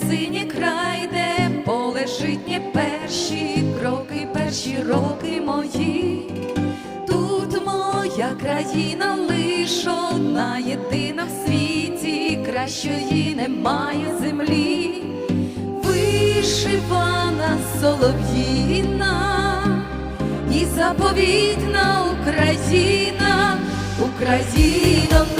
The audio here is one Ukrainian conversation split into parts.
Синє край, де поле житні перші кроки, перші роки мої. Моя країна лиш одна єдина в світі, кращої немає землі, вишивана солов'їна і заповітна Україна, Україно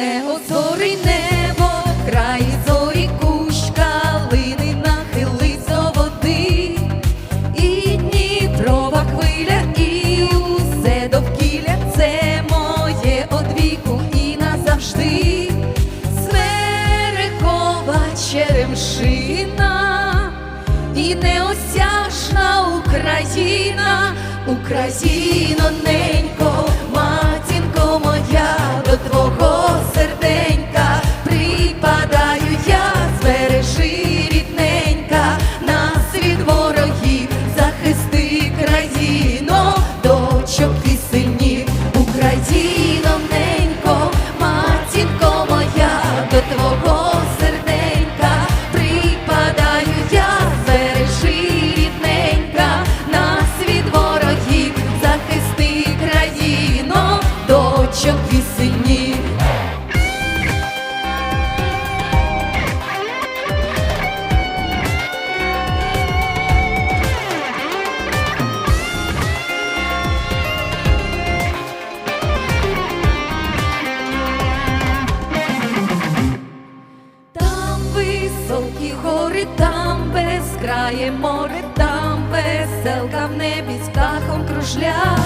Обліне озори небо, край зорі кущ калини нахилить до води, і Дніпрова хвиля, і усе довкілля це моє одвіку і назавжди. Смерекова черемшина і неосяжна Україна, Україно ненько, дочок і синів. Там високі гори, там безкрає море, там веселка в небі з птахом кружля,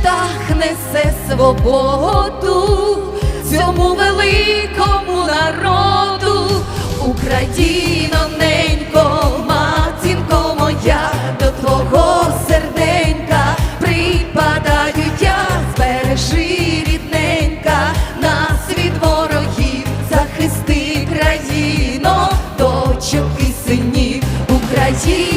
птах несе свободу цьому великому народу, Україно, ненько, матінко моя, до твого серденька припадаю я, збережи рідненька, нас від ворогів, захисти країно, дочок і синів Україні.